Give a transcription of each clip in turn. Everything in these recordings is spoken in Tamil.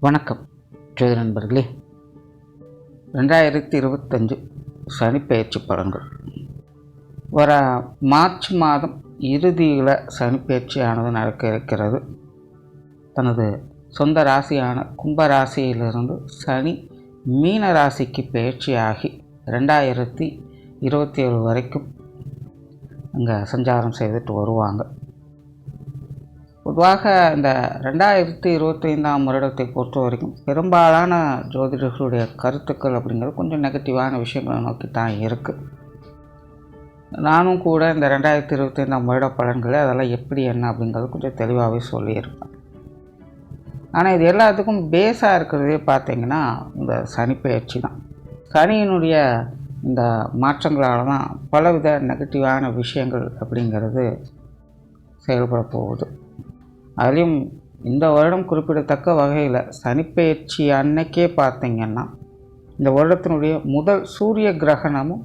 வணக்கம் ஜோதி நண்பர்களே. ரெண்டாயிரத்தி இருபத்தஞ்சு சனிப்பெயர்ச்சி பலன்கள் வர மார்ச் மாதம் இறுதியில் சனிப்பெயர்ச்சியானது நடக்க இருக்கிறது. தனது சொந்த ராசியான கும்ப ராசியிலிருந்து சனி மீன ராசிக்கு பயிற்சியாகி ரெண்டாயிரத்தி இருபத்தி ஏழு வரைக்கும் அங்கே சஞ்சாரம் செய்துட்டு வருவாங்க. பொதுவாக இந்த ரெண்டாயிரத்தி இருபத்தைந்தாம் வருடத்தை பொறுத்த வரைக்கும் பெரும்பாலான ஜோதிடர்களுடைய கருத்துக்கள் அப்படிங்கிறது கொஞ்சம் நெகட்டிவான விஷயங்களை நோக்கி தான் இருக்குது நானும் கூட இந்த ரெண்டாயிரத்தி இருபத்தைந்தாம் வருட பலன்களை அதெல்லாம் எப்படி என்ன அப்படிங்கிறது கொஞ்சம் தெளிவாகவே சொல்லியிருப்பேன் ஆனால் இது எல்லாத்துக்கும் பேஸாக இருக்கிறதே பார்த்தீங்கன்னா இந்த சனிப்பெயர்ச்சி தான். சனியினுடைய இந்த மாற்றங்களால் தான் பலவித நெகட்டிவான விஷயங்கள் அப்படிங்கிறது செயல்பட போகுது. அதுலேயும் இந்த வருடம் குறிப்பிடத்தக்க வகையில் சனிப்பெயர்ச்சி அன்னைக்கே பார்த்தீங்கன்னா இந்த வருடத்தினுடைய முதல் சூரிய கிரகணமும்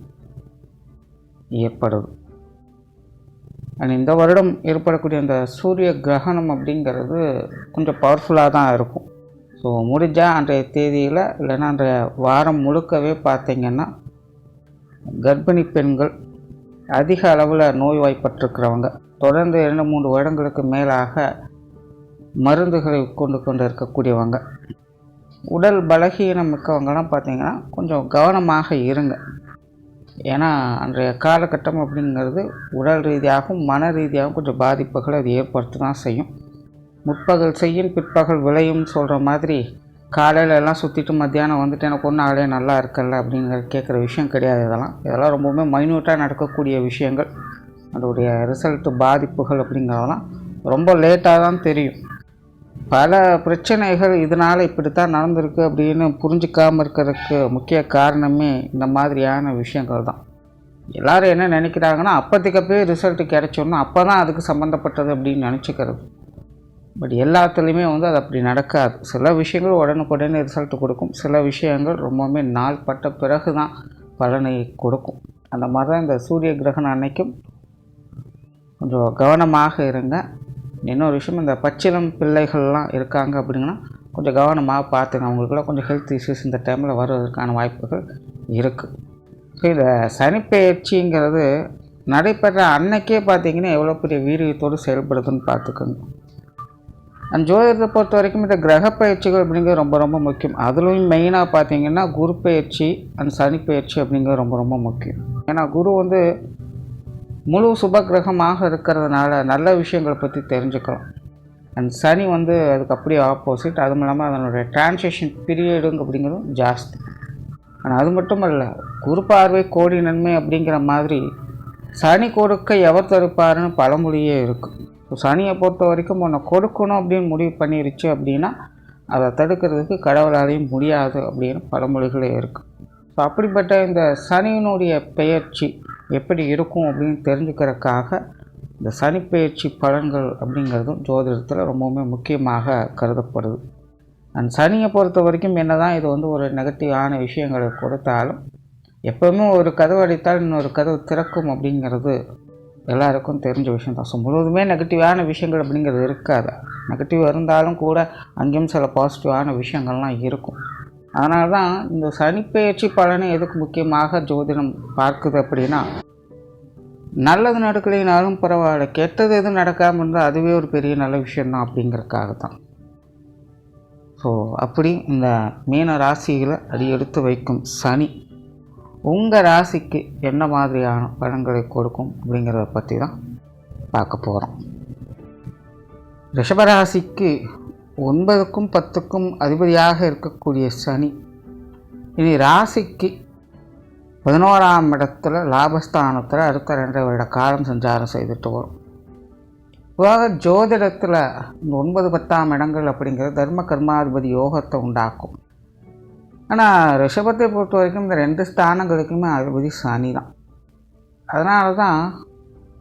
ஏற்படுது. அண்ட் இந்த வருடம் ஏற்படக்கூடிய அந்த சூரிய கிரகணம் அப்படிங்கிறது கொஞ்சம் பவர்ஃபுல்லாக தான் இருக்கும். ஸோ முடிஞ்சால் அன்றைய தேதியில் இல்லைன்னா அன்றைய வாரம் முழுக்கவே பார்த்திங்கன்னா கர்ப்பிணி பெண்கள் அதிக அளவில் நோய்வாய்ப்பட்டிருக்கிறவங்க. தொடர்ந்து இரண்டு மூன்று வருடங்களுக்கு மேலாக மருந்துகளை கொண்டு கொண்டு இருக்கக்கூடியவங்க. உடல் பலகீனம் மிக்கவங்கலாம் பார்த்தீங்கன்னா கொஞ்சம் கவனமாக இருங்க. ஏன்னா அன்றைய காலகட்டம் அப்படிங்கிறது உடல் ரீதியாகவும் மன ரீதியாகவும் கொஞ்சம் பாதிப்புகளை அது ஏற்படுத்த தான் செய்யும். முற்பகல் செய்யும் பிற்பகல் விளையும் சொல்கிற மாதிரி காலையில எல்லாம் சுற்றிட்டு மத்தியானம் வந்துட்டு எனக்கு ஒன்றும் ஆளே நல்லா இருக்கல அப்படிங்கிற கேட்குற விஷயம் கிடையாது இதெல்லாம். இதெல்லாம் ரொம்பவுமே மைன்யூட்டாக நடக்கக்கூடிய விஷயங்கள். அதோடைய ரிசல்ட்டு பாதிப்புகள் அப்படிங்கிறதெல்லாம் ரொம்ப லேட்டாக தான் தெரியும். பல பிரச்சனைகள் இதனால் இப்படித்தான் நடந்திருக்கு அப்படின்னு புரிஞ்சிக்காமல் இருக்கிறதுக்கு முக்கிய காரணமே இந்த மாதிரியான விஷயங்கள் தான். எல்லோரும் என்ன நினைக்கிறாங்கன்னா அப்போதைக்கு அப்போயே ரிசல்ட்டு கிடைச்சோன்னா அப்போ தான் அதுக்கு சம்மந்தப்பட்டது அப்படின்னு நினச்சிக்கிறது. பட் எல்லாத்துலேயுமே வந்து அது அப்படி நடக்காது. சில விஷயங்கள் உடனுக்குடனே ரிசல்ட் கொடுக்கும். சில விஷயங்கள் ரொம்பவுமே நாள் பட்ட பிறகு தான் பலனை கொடுக்கும். அந்த மாதிரி தான் இந்த சூரிய கிரகணம் அன்னைக்கும் கொஞ்சம் கவனமாக இருங்க. இன்னொரு விஷயம் இந்த பச்சிலம் பிள்ளைகள்லாம் இருக்காங்க அப்படிங்கன்னா கொஞ்சம் கவனமாக பார்த்துங்க அவங்களுக்குலாம் கொஞ்சம் ஹெல்த் இஷ்யூஸ் இந்த டைமில் வருவதற்கான வாய்ப்புகள் இருக்குது ஸோ இந்த சனிப்பெயர்ச்சிங்கிறது நடைபெற அன்னைக்கே பார்த்தீங்கன்னா எவ்வளோ பெரிய வீரியத்தோடு செயல்படுதுன்னு பார்த்துக்கோங்க. அந்த ஜோதிடத்தை பொறுத்த வரைக்கும் இந்த கிரக பயிற்சிகள் அப்படிங்கிறது ரொம்ப ரொம்ப முக்கியம். அதுலேயும் மெயினாக பார்த்தீங்கன்னா குரு பயிற்சி அண்ட் சனி பயிற்சி அப்படிங்கிறது ரொம்ப ரொம்ப முக்கியம். ஏன்னா குரு வந்து முழு சுப கிரகமாக இருக்கிறதுனால நல்ல விஷயங்களை பற்றி தெரிஞ்சுக்கிறோம். அண்ட் சனி வந்து அதுக்கு அப்படியே ஆப்போசிட் அதுவும் இல்லாமல் அதனுடைய டிரான்சேஷன் பீரியடுங்க அப்படிங்கிறதும் ஜாஸ்தி. ஆனால் அது மட்டும் இல்லை குரு பார்வை கோடி நன்மை அப்படிங்கிற மாதிரி சனி கொடுக்க எவர் தடுப்பாருன்னு பழமொழியே இருக்குது ஸோ சனியை பொறுத்த வரைக்கும் உன்னை கொடுக்கணும் அப்படின்னு முடிவு பண்ணிருச்சு அப்படின்னா அதை தடுக்கிறதுக்கு கடவுளாலையும் முடியாது அப்படின்னு பழமொழிகளே இருக்குது ஸோ அப்படிப்பட்ட இந்த சனியினுடைய பெயர்ச்சி எப்படி இருக்கும் அப்படின்னு தெரிஞ்சுக்கிறதுக்காக இந்த சனிப்பெயர்ச்சி பலன்கள் அப்படிங்கிறதும் ஜோதிடத்தில் ரொம்பவுமே முக்கியமாக கருதப்படுது. அண்ட் சனியை பொறுத்த வரைக்கும் என்ன தான் இது வந்து ஒரு நெகட்டிவான விஷயங்களை கொடுத்தாலும் எப்போவுமே ஒரு கதவு அடித்தால் இன்னொரு கதவு திறக்கும் அப்படிங்கிறது எல்லாருக்கும் தெரிஞ்ச விஷயம் தான். ஸோ முழுவதுமே நெகட்டிவான விஷயங்கள் அப்படிங்கிறது இருக்காது. நெகட்டிவ் இருந்தாலும் கூட அங்கேயும் சில பாசிட்டிவான விஷயங்கள்லாம் இருக்கும். அதனால தான் இந்த சனிப்பெயர்ச்சி பலனை எதுக்கு முக்கியமாக ஜோதிடம் பார்க்குது அப்படின்னா நல்லது நடக்கலைனாலும் பரவாயில்ல கெட்டது எதுவும் நடக்காமல் இருந்தால் அதுவே ஒரு பெரிய நல்ல விஷயந்தான் அப்படிங்கிறதுக்காக தான் ஸோ அப்படி இந்த மீன ராசிகளை அடி எடுத்து வைக்கும் சனி உங்கள் ராசிக்கு என்ன மாதிரியான பலன்களை கொடுக்கும் அப்படிங்கிறத பற்றி தான் பார்க்க போகிறோம் ரிஷபராசிக்கு ஒன்பதுக்கும் பத்துக்கும் அதிபதியாக இருக்கக்கூடிய சனி இனி ராசிக்கு பதினோராம் இடத்துல லாபஸ்தானத்தில் அடுத்த ரெண்டரை வருட காலம் சஞ்சாரம் செய்துட்டு வரும். பொதுவாக ஜோதிடத்தில் இந்த ஒன்பது பத்தாம் இடங்கள் அப்படிங்கிறது தர்ம கர்மாதிபதி யோகத்தை உண்டாக்கும். ஆனால் ரிஷபத்தை பொறுத்த வரைக்கும் இந்த ரெண்டு ஸ்தானங்களுக்குமே அதிபதி சனி தான். அதனால தான்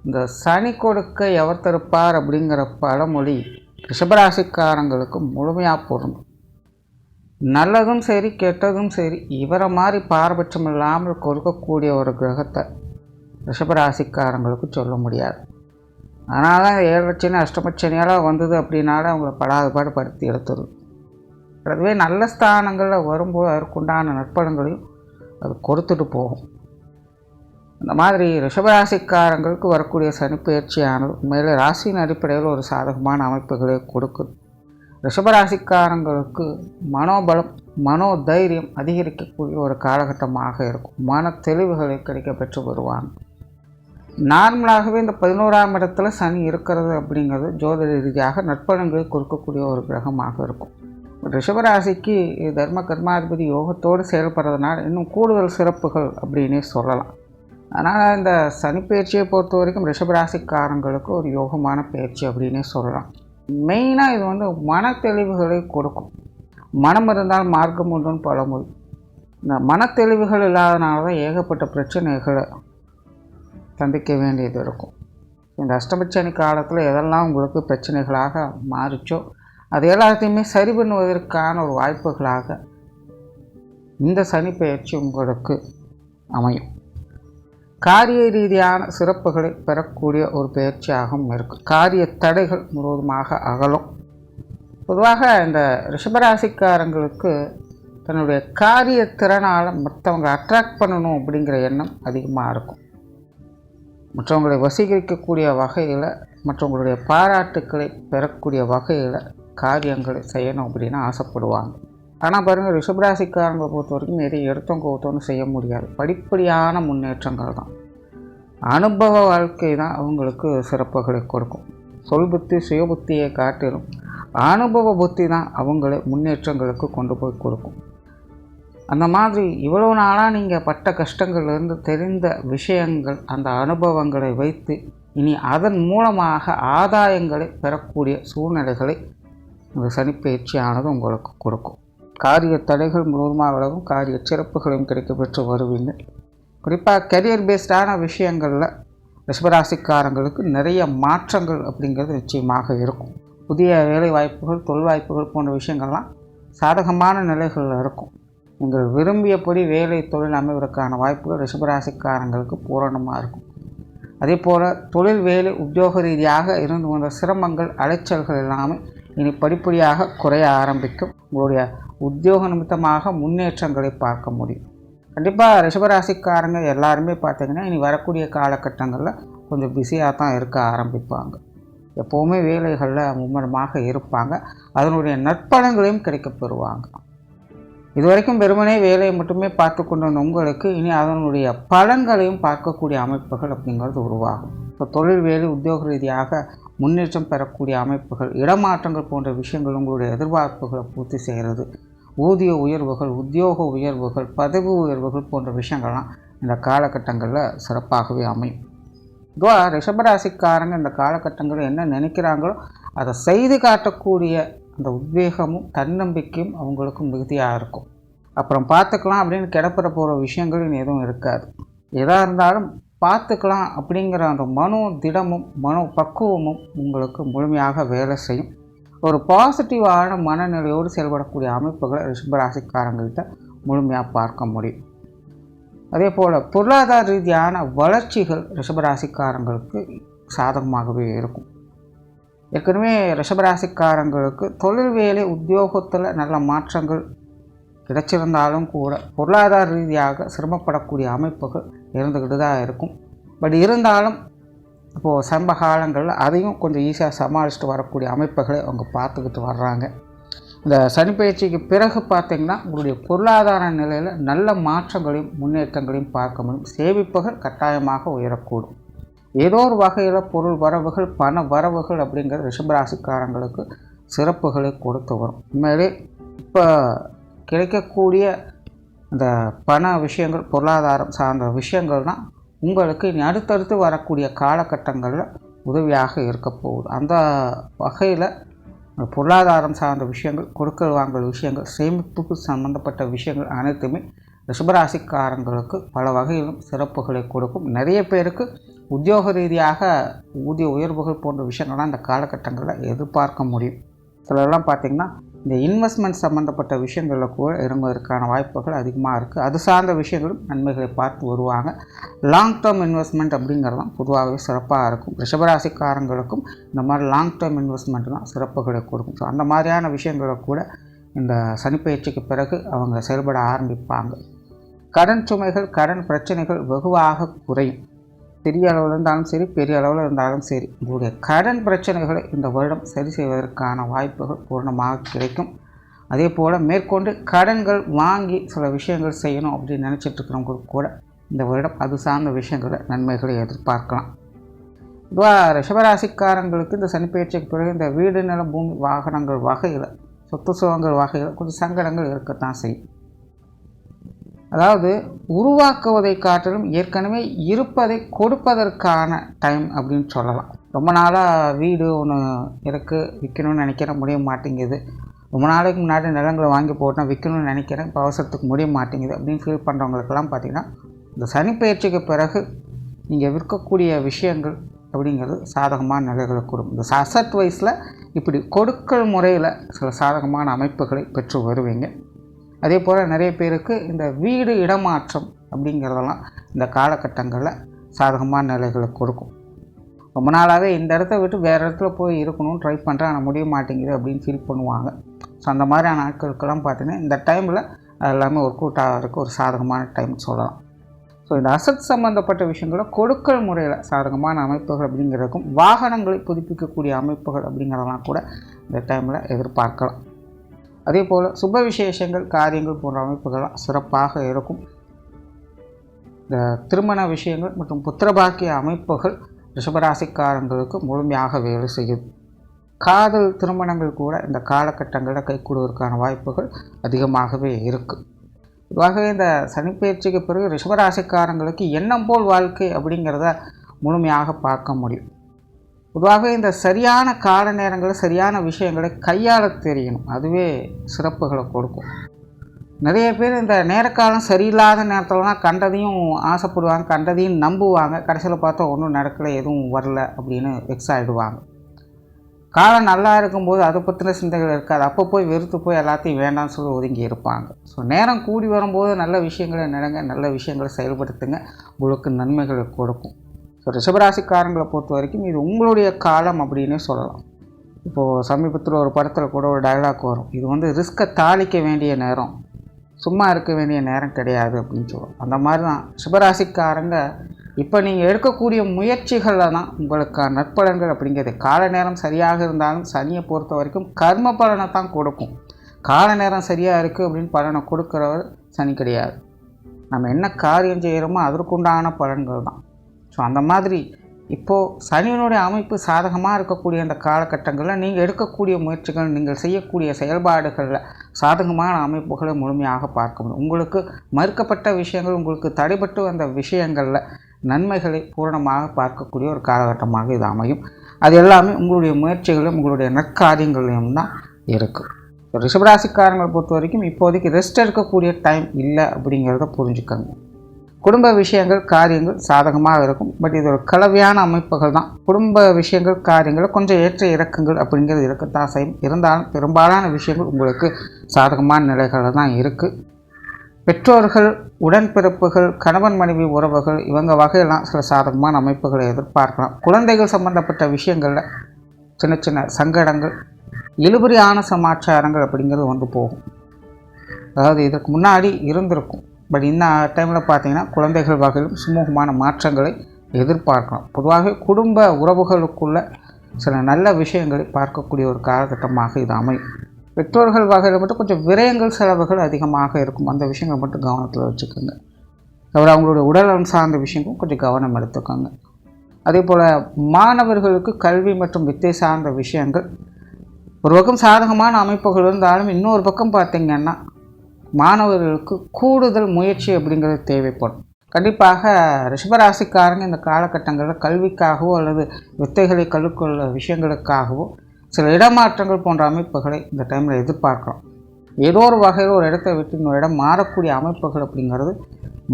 இந்த சனி கொடுக்க எவர் தருப்பார் அப்படிங்கிற பழமொழி ரிஷபராசிக்காரங்களுக்கு முழுமையாக பொருந்தும். நல்லதும் சரி கெட்டதும் சரி இவரை மாதிரி பாரபட்சம் இல்லாமல் கொடுக்கக்கூடிய ஒரு கிரகத்தை ரிஷபராசிக்காரங்களுக்கு சொல்ல முடியாது. அதனால தான் ஏழரை அஷ்டமச்சனியெல்லாம் வந்தது அப்படின்னால அவங்கள படாதபாடு படுத்தி எடுத்துருது அதுவே நல்ல ஸ்தானங்களில் வரும்போது அதற்குண்டான நற்பணங்களையும் அது கொடுத்துட்டு போகும். இந்த மாதிரி ரிஷபராசிக்காரங்களுக்கு வரக்கூடிய சனிப்பெயர்ச்சியானது மேலே ராசியின் அடிப்படையில் ஒரு சாதகமான அமைப்புகளை கொடுக்குது. ரிஷபராசிக்காரங்களுக்கு மனோபலம் மனோ தைரியம் அதிகரிக்கக்கூடிய ஒரு காலகட்டமாக இருக்கும். மன தெளிவுகளை கிடைக்க பெற்று வருவாங்க. நார்மலாகவே இந்த பதினோராம் இடத்துல சனி இருக்கிறது அப்படிங்கிறது ஜோதிட ரீதியாக நற்பலன்களை கொடுக்கக்கூடிய ஒரு கிரகமாக இருக்கும். ரிஷபராசிக்கு தர்ம கர்மாதிபதி யோகத்தோடு செயல்படுறதுனால இன்னும் கூடுதல் சிறப்புகள் அப்படின்னே சொல்லலாம். அதனால் இந்த சனி பயிற்சியை பொறுத்த வரைக்கும் ரிஷபராசிக்காரங்களுக்கு ஒரு யோகமான பயிற்சி அப்படின்னே சொல்லலாம். மெயினாக இது வந்து மன தெளிவுகளை கொடுக்கும். மனம் இருந்தால் மார்க்கம் உண்டுன்னு பழமொழி. இந்த மனத்தெளிவுகள் இல்லாதனால தான் ஏகப்பட்ட பிரச்சனைகளை சந்திக்க வேண்டியது இருக்கும். இந்த அஷ்டபட்சனி காலத்தில் எதெல்லாம் உங்களுக்கு பிரச்சனைகளாக மாறிச்சோ அது எல்லாத்தையுமே சரி பண்ணுவதற்கான ஒரு வாய்ப்புகளாக இந்த சனி பயிற்சி உங்களுக்கு அமையும். காரிய ரீதியான சிறப்புகளை பெறக்கூடிய ஒரு பயிற்சியாகவும் இருக்கும். காரிய தடைகள் முழுவதுமாக அகலும். பொதுவாக இந்த ரிஷபராசிக்காரங்களுக்கு தன்னுடைய காரிய திறனால் மற்றவங்க அட்ராக்ட் பண்ணணும் அப்படிங்கிற எண்ணம் அதிகமாக இருக்கும். மற்றவங்களை வசீகரிக்கக்கூடிய வகையில் மற்றவங்களுடைய பாராட்டுக்களை பெறக்கூடிய வகையில் காரியங்களை செய்யணும் அப்படின்னு ஆசைப்படுவாங்க. ஆனால் பாருங்கள் ரிஷபராசிக்காரங்களை பொறுத்த வரைக்கும் நிறைய எடுத்தோம் ஒருத்தவங்க செய்ய முடியாது. படிப்படியான முன்னேற்றங்கள் தான். அனுபவ வாழ்க்கை தான் அவங்களுக்கு சிறப்புகளை கொடுக்கும். சொல் புத்தி சுய புத்தியை காட்டிலும் அனுபவ புத்தி தான் அவங்களை முன்னேற்றங்களுக்கு கொண்டு போய் கொடுக்கும். அந்த மாதிரி இவ்வளோ நாளாக நீங்கள் பட்ட கஷ்டங்கள்லேருந்து தெரிந்த விஷயங்கள் அந்த அனுபவங்களை வைத்து இனி அதன் மூலமாக ஆதாயங்களை பெறக்கூடிய சூழ்நிலைகளை இந்த சனிப்பயிற்சியானது உங்களுக்கு கொடுக்கும். காரிய தடைகள் முழுவதுமாக விலகும் காரிய சிறப்புகளும் கிடைக்கப்பெற்று வருவீங்க. குறிப்பாக கரியர் பேஸ்டான விஷயங்களில் ரிஷபராசிக்காரங்களுக்கு நிறைய மாற்றங்கள் அப்படிங்கிறது நிச்சயமாக இருக்கும். புதிய வேலை வாய்ப்புகள் தொழில் வாய்ப்புகள் போன்ற விஷயங்கள்லாம் சாதகமான நிலைகளில் இருக்கும். நீங்கள் விரும்பியபடி வேலை தொழில் அமைவதற்கான வாய்ப்புகள் ரிஷபராசிக்காரங்களுக்கு பூரணமாக இருக்கும். அதே போல் தொழில் வேலை உத்தியோக ரீதியாக இருந்து வந்த சிரமங்கள் அலைச்சல்கள் எல்லாமே இனி படிப்படியாக குறைய ஆரம்பிக்கும். உங்களுடைய உத்தியோக நிமித்தமாக முன்னேற்றங்களை பார்க்க முடியும். கண்டிப்பாக ரிஷபராசிக்காரங்க எல்லாருமே பார்த்திங்கன்னா இனி வரக்கூடிய காலகட்டங்களில் கொஞ்சம் பிஸியாக தான் இருக்க ஆரம்பிப்பாங்க. எப்போவுமே வேலைகளில் மும்முரமாக இருப்பாங்க. அதனுடைய நற்பலன்களையும் கிடைக்கப்பெறுவாங்க இதுவரைக்கும் வெறுமனே வேலையை மட்டுமே பார்த்து கொண்ட உங்களுக்கு இனி அதனுடைய பலன்களையும் பார்க்கக்கூடிய அமைப்புகள் அப்படிங்கிறது உருவாகும். இப்போ தொழில் வேலை உத்தியோக ரீதியாக முன்னேற்றம் பெறக்கூடிய அமைப்புகள் இடமாற்றங்கள் போன்ற விஷயங்கள் உங்களுடைய எதிர்பார்ப்புகளை பூர்த்தி செய்கிறது. ஊதிய உயர்வுகள் உத்தியோக உயர்வுகள் பதவி உயர்வுகள் போன்ற விஷயங்கள்லாம் இந்த காலகட்டங்களில் சிறப்பாகவே அமையும். இதுவாக ரிஷபராசிக்காரங்க இந்த காலகட்டங்களில் என்ன நினைக்கிறாங்களோ அதை செய்து காட்டக்கூடிய அந்த உத்வேகமும் தன்னம்பிக்கையும் அவங்களுக்கு மிகுதியாக இருக்கும். அப்புறம் பார்த்துக்கலாம் அப்படின்னு கிடப்பட போகிற விஷயங்கள் எதுவும் இருக்காது. எதாக இருந்தாலும் பார்த்துக்கலாம் அப்படிங்கிற அந்த மனோ திடமும் மனோ பக்குவமும் உங்களுக்கு முழுமையாக வேலை செய்யும். ஒரு பாசிட்டிவான மனநிலையோடு செயல்படக்கூடிய அமைப்புகளை ரிஷபராசிக்காரங்கள்கிட்ட முழுமையாக பார்க்க முடியும். அதே போல் பொருளாதார ரீதியான வளர்ச்சிகள் ரிஷபராசிக்காரங்களுக்கு சாதகமாகவே இருக்கும். ஏற்கனவே ரிஷபராசிக்காரங்களுக்கு தொழில் வேலை உத்தியோகத்தில் நல்ல மாற்றங்கள் கிடைச்சிருந்தாலும் கூட பொருளாதார ரீதியாக சிரமப்படக்கூடிய அமைப்புகள் இருந்துக்கிட்டு தான் இருக்கும். பட் இருந்தாலும் இப்போது சம்ப காலங்களில் அதையும் கொஞ்சம் ஈஸியாக சமாளிச்சுட்டு வரக்கூடிய அமைப்புகளை அவங்க பார்த்துக்கிட்டு வர்றாங்க. இந்த சனிப்பயிற்சிக்கு பிறகு பார்த்திங்கன்னா உங்களுடைய பொருளாதார நிலையில் நல்ல மாற்றங்களையும் முன்னேற்றங்களையும் பார்க்க முடியும். சேமிப்புகள் கட்டாயமாக உயரக்கூடும். ஏதோ ஒரு வகையில் பொருள் வரவுகள் பண வரவுகள் அப்படிங்கிற ரிஷபராசிக்காரங்களுக்கு சிறப்புகளை கொடுத்து வரும். உண்மையிலே இப்போ கிடைக்கக்கூடிய இந்த பண விஷயங்கள் பொருளாதாரம் சார்ந்த விஷயங்கள் தான் உங்களுக்கு இனி அடுத்தடுத்து வரக்கூடிய காலகட்டங்களில் உதவியாக இருக்க போகுது. அந்த வகையில் பொருளாதாரம் சார்ந்த விஷயங்கள் கொடுக்கல் வாங்கல் விஷயங்கள் சேமிப்புக்கு சம்பந்தப்பட்ட விஷயங்கள் அனைத்துமே ரிஷபராசிக்காரங்களுக்கு பல வகையிலும் சிறப்புகளை கொடுக்கும். நிறைய பேருக்கு உத்தியோக ரீதியாக ஊதிய உயர்வுகள் போன்ற விஷயங்கள்லாம் இந்த காலகட்டங்களில் எதிர்பார்க்க முடியும். சிலர்லாம் பார்த்திங்கன்னா இந்த இன்வெஸ்ட்மெண்ட் சம்மந்தப்பட்ட விஷயங்களில் கூட இறங்குவதற்கான வாய்ப்புகள் அதிகமாக இருக்குது அது சார்ந்த விஷயங்களும் நன்மைகளை பார்த்து வருவாங்க. லாங் டேர்ம் இன்வெஸ்ட்மெண்ட் அப்படிங்கிறதுலாம் பொதுவாகவே சிறப்பாக இருக்கும். ரிஷபராசிக்காரங்களுக்கும் இந்த மாதிரி லாங் டேர்ம் இன்வெஸ்ட்மெண்ட் தான் சிறப்புகளை கொடுக்கும். ஸோ அந்த மாதிரியான விஷயங்களை கூட இந்த சனிப்பயிற்சிக்கு பிறகு அவங்க செயல்பட ஆரம்பிப்பாங்க. கடன் சுமைகள் கடன் பிரச்சனைகள் வெகுவாக குறையும். சிறிய அளவில் இருந்தாலும் சரி பெரிய அளவில் இருந்தாலும் சரி உங்களுடைய கடன் பிரச்சனைகளை இந்த வருடம் சரி செய்வதற்கான வாய்ப்புகள் பூர்ணமாக கிடைக்கும். அதே போல் மேற்கொண்டு கடன்கள் வாங்கி சில விஷயங்கள் செய்யணும் அப்படின்னு நினச்சிட்ருக்கிறவங்களுக்கு கூட இந்த வருடம் அது சார்ந்த விஷயங்களை நன்மைகளை எதிர்பார்க்கலாம். பொதுவாக ரிஷபராசிக்காரங்களுக்கு இந்த சனிப்பயிற்சிக்கு பிறகு இந்த வீடு நில பூமி வாகனங்கள் வகையில் சொத்து சுகங்கள் வகையில் கொஞ்சம் சங்கடங்கள் இருக்கத்தான் செய்யும். அதாவது உருவாக்குவதை காட்டிலும் ஏற்கனவே இருப்பதை கொடுப்பதற்கான டைம் அப்படின்னு சொல்லலாம். ரொம்ப நாளாக வீடு ஒன்று இருக்குது விற்கணும்னு நினைக்கிறேன் முடிய மாட்டேங்குது. ரொம்ப நாளைக்கு முன்னாடி நிலங்களை வாங்கி போட்டோம் விற்கணும்னு நினைக்கிறேன் இப்போ அவசரத்துக்கு முடிய மாட்டேங்குது அப்படின்னு ஃபீல் பண்ணுறவங்களுக்கெல்லாம் பார்த்திங்கன்னா இந்த சனிப்பயிற்சிக்கு பிறகு நீங்கள் விற்கக்கூடிய விஷயங்கள் அப்படிங்கிறது சாதகமான நிலைகளை கொடுக்கும் இந்த அசட் வைஸில் இப்படி கொடுக்கல் முறையில் சில சாதகமான அமைப்புகளை பெற்று வருவீங்க. அதே போல் நிறைய பேருக்கு இந்த வீடு இடமாற்றம் அப்படிங்கிறதெல்லாம் இந்த காலகட்டங்களில் சாதகமான நிலைகளை கொடுக்கும். ரொம்ப நாளாகவே இந்த இடத்த விட்டு வேறு இடத்துல போய் இருக்கணும்னு ட்ரை பண்ணுறேன் ஆனால் முடிய மாட்டேங்குது அப்படின்னு ஃபீல் பண்ணுவாங்க. ஸோ அந்த மாதிரியான ஆட்களுக்கெல்லாம் பார்த்தீங்கன்னா இந்த டைமில் எல்லாமே ஒர்க் அவுட் ஆகிறதுக்கு ஒரு சாதகமான டைம் சொல்லலாம். ஸோ இந்த அசத் சம்மந்தப்பட்ட விஷயங்களை கொடுக்கல் முறையில் சாதகமான அமைப்புகள் அப்படிங்கிறதுக்கும் வாகனங்களை புதுப்பிக்கக்கூடிய அமைப்புகள் அப்படிங்கிறதெல்லாம் கூட இந்த டைமில் எதிர்பார்க்கலாம். அதே போல் சுப விசேஷங்கள் காரியங்கள் போன்ற அமைப்புகள்லாம் சிறப்பாக இருக்கும். இந்த திருமண விஷயங்கள் மற்றும் புத்திரபாக்கிய அமைப்புகள் ரிஷபராசிக்காரங்களுக்கு முழுமையாக வேலை செய்யும். காதல் திருமணங்கள் கூட இந்த காலகட்டங்களில் கைகூடுவதற்கான வாய்ப்புகள் அதிகமாகவே இருக்குது பொதுவாகவே இந்த சனிப்பயிற்சிக்கு பிறகு ரிஷபராசிக்காரங்களுக்கு எண்ணம் போல் வாழ்க்கை அப்படிங்கிறத முழுமையாக பார்க்க முடியும். பொதுவாக இந்த சரியான கால நேரங்களில் சரியான விஷயங்களை கையாள தெரியணும். அதுவே சிறப்புகளை கொடுக்கும். நிறைய பேர் இந்த நேரக்காலம் சரியில்லாத நேரத்திலலாம் கண்டதையும் ஆசைப்படுவாங்க கண்டதையும் நம்புவாங்க. கடைசியில் பார்த்தா ஒன்றும் நடக்கலை எதுவும் வரல அப்படின்னு வெக்ஸ் ஆகிடுவாங்க காலம் நல்லா இருக்கும்போது அதை பற்றின சிந்தைகள் இருக்காது. அப்போ போய் வெறுத்து போய் எல்லாத்தையும் வேண்டாம்னு சொல்லி ஒதுங்கி இருப்பாங்க. ஸோ நேரம் கூடி வரும்போது நல்ல விஷயங்களை நடங்க நல்ல விஷயங்களை செயல்படுத்துங்க. உங்களுக்கு நன்மைகளை கொடுக்கும். ஸோ ரிஷபராசிக்காரங்களை பொறுத்த வரைக்கும் இது உங்களுடைய காலம் அப்படின்னே சொல்லலாம். இப்போது சமீபத்தில் ஒரு படத்தில் கூட ஒரு டயலாக் வரும். இது வந்து ரிஸ்க்கை தாளிக்க வேண்டிய நேரம். சும்மா இருக்க வேண்டிய நேரம் கிடையாது அப்படின்னு சொல்லுவோம். அந்த மாதிரி தான் சிவராசிக்காரங்க இப்போ நீங்கள் எடுக்கக்கூடிய முயற்சிகளில் தான் உங்களுக்கு நற்பலன்கள் அப்படிங்கிறது. கால நேரம் சரியாக இருந்தாலும் சனியை பொறுத்த வரைக்கும் கர்ம பலனை தான் கொடுக்கும். கால நேரம் சரியாக இருக்குது அப்படின்னு பலனை கொடுக்குறவர் சனி கிடையாது. நம்ம என்ன காரியம் செய்கிறோமோ அதற்குண்டான பலன்கள் தான். ஸோ அந்த மாதிரி இப்போது சனியினுடைய அமைப்பு சாதகமாக இருக்கக்கூடிய அந்த காலகட்டங்களில் நீங்கள் எடுக்கக்கூடிய முயற்சிகள் நீங்கள் செய்யக்கூடிய செயல்பாடுகளில் சாதகமான அமைப்புகளை முழுமையாக பார்க்க முடியும். உங்களுக்கு மறுக்கப்பட்ட விஷயங்கள் உங்களுக்கு தடைபட்டு வந்த விஷயங்களில் நன்மைகளை பூரணமாக பார்க்கக்கூடிய ஒரு காலகட்டமாக இது அமையும். அது எல்லாமே உங்களுடைய முயற்சிகளும் உங்களுடைய நற்காரியங்களையும் தான் இருக்குது ரிஷபராசிக்காரங்களை பொறுத்த வரைக்கும் இப்போதைக்கு ரெஸ்ட் எடுக்கக்கூடிய டைம் இல்லை அப்படிங்கிறத புரிஞ்சுக்கோங்க. குடும்ப விஷயங்கள் காரியங்கள் சாதகமாக இருக்கும். பட் இது ஒரு கலவையான அமைப்புகள் தான். குடும்ப விஷயங்கள் காரியங்கள் கொஞ்சம் ஏற்ற இறக்கங்கள் அப்படிங்கிறது இருக்கத்தான் செய்யும். இருந்தாலும் பெரும்பாலான விஷயங்கள் உங்களுக்கு சாதகமான நிலைகளில் தான் இருக்குது பெற்றோர்கள் உடன்பிறப்புகள் கணவன் மனைவி உறவுகள் இவங்க வகையெல்லாம் சில சாதகமான அமைப்புகளை எதிர்பார்க்கலாம். குழந்தைகள் சம்பந்தப்பட்ட விஷயங்களில் சின்ன சின்ன சங்கடங்கள் இழுபறியான சமாச்சாரங்கள் அப்படிங்கிறது வந்து போகும். அதாவது இதற்கு முன்னாடி இருந்திருக்கும். பட் இந்த டைமில் பார்த்திங்கன்னா குழந்தைகள் வகையிலும் சுமூகமான மாற்றங்களை எதிர்பார்க்கலாம். பொதுவாக குடும்ப உறவுகளுக்குள்ள சில நல்ல விஷயங்களை பார்க்கக்கூடிய ஒரு காலகட்டமாக இது அமையும். பெற்றோர்கள் வகையில் மட்டும் கொஞ்சம் விரயங்கள் செலவுகள் அதிகமாக இருக்கும். அந்த விஷயங்கள் மட்டும் கவனத்தில் வச்சுக்கோங்க. அப்புறம் அவங்களுடைய உடல்நலம் சார்ந்த விஷயங்களும் கொஞ்சம் கவனம் எடுத்துக்கோங்க. அதே போல் மாணவர்களுக்கு கல்வி மற்றும் வித்தை சார்ந்த விஷயங்கள். ஒரு பக்கம் சாதகமான அமைப்புகள் இருந்தாலும் இன்னொரு பக்கம் பார்த்திங்கன்னா மாணவர்களுக்கு கூடுதல் முயற்சி அப்படிங்கிறது தேவைப்படும். கண்டிப்பாக ரிஷபராசிக்காரங்க இந்த காலகட்டங்களில் கல்விக்காகவோ அல்லது வித்தைகளை கற்றுக்கொள்ள விஷயங்களுக்காகவோ சில இடமாற்றங்கள் போன்ற அமைப்புகளை இந்த டைமில் எதிர்பார்க்குறோம். ஏதோ ஒரு வகையில் ஒரு இடத்தை விட்டு இன்னொரு இடம் மாறக்கூடிய அமைப்புகள் அப்படிங்கிறது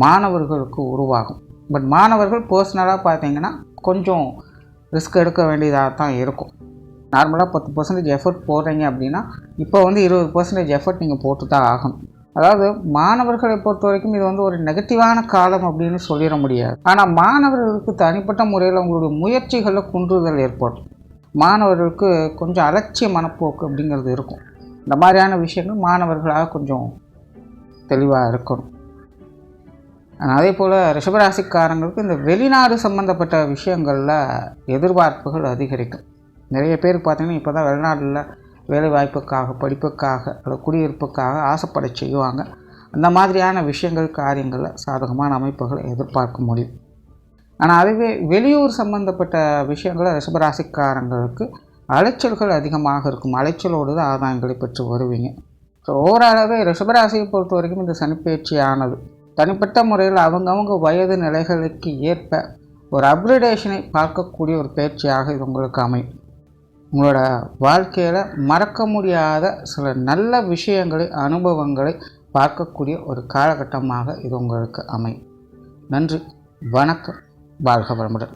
மாணவர்களுக்கு உருவாகும். பட் மாணவர்கள் பர்சனலாக பார்த்தீங்கன்னா கொஞ்சம் ரிஸ்க் எடுக்க வேண்டியதாக தான் இருக்கும். நார்மலாக பத்து பர்சன்டேஜ் எஃபர்ட் போடுறீங்க அப்படின்னா இப்போ வந்து இருபது பர்சன்டேஜ் எஃபர்ட் நீங்கள் போட்டு தான் ஆகணும். அதாவது மாணவர்களை பொறுத்த வரைக்கும் இது வந்து ஒரு நெகட்டிவான காலம் அப்படின்னு சொல்லிட முடியாது. ஆனால் மாணவர்களுக்கு தனிப்பட்ட முறையில் அவங்களுடைய முயற்சிகளில் குன்றுதல் ஏற்படும். மாணவர்களுக்கு கொஞ்சம் அலட்சிய மனப்போக்கு அப்படிங்கிறது இருக்கும். இந்த மாதிரியான விஷயங்கள் மாணவர்களாக கொஞ்சம் தெளிவாக இருக்கணும். அதே போல் ரிஷபராசிக்காரங்களுக்கு இந்த வெளிநாடு சம்மந்தப்பட்ட விஷயங்களில் எதிர்பார்ப்புகள் அதிகரிக்கும். நிறைய பேருக்கு பார்த்திங்கன்னா இப்போ தான் வெளிநாட்டில் வேலை வாய்ப்புக்காக படிப்புக்காக அல்லது குடியிருப்புக்காக ஆசைப்பட செய்வாங்க. அந்த மாதிரியான விஷயங்கள் காரியங்களில் சாதகமான அமைப்புகளை எதிர்பார்க்க முடியும். ஆனால் அதுவே வெளியூர் சம்பந்தப்பட்ட விஷயங்களை ரிஷபராசிக்காரங்களுக்கு அலைச்சல்கள் அதிகமாக இருக்கும். அலைச்சலோடு தான் ஆதாயங்களை பெற்று வருவீங்க. ஸோ ஓரளவே ரிஷபராசியை பொறுத்த வரைக்கும் இந்த சனிப்பயிற்சியானது ஆனது தனிப்பட்ட முறையில் அவங்கவுங்க வயது நிலைகளுக்கு ஏற்ப ஒரு அப்கிரேடேஷனை பார்க்கக்கூடிய ஒரு பயிற்சியாக இது உங்களுக்கு அமையும். உங்களோட வாழ்க்கையில் மறக்க முடியாத சில நல்ல விஷயங்களை அனுபவங்களை பார்க்கக்கூடிய ஒரு காலகட்டமாக இது உங்களுக்கு அமையும். நன்றி வணக்கம் வாழ்க வளமுடன்.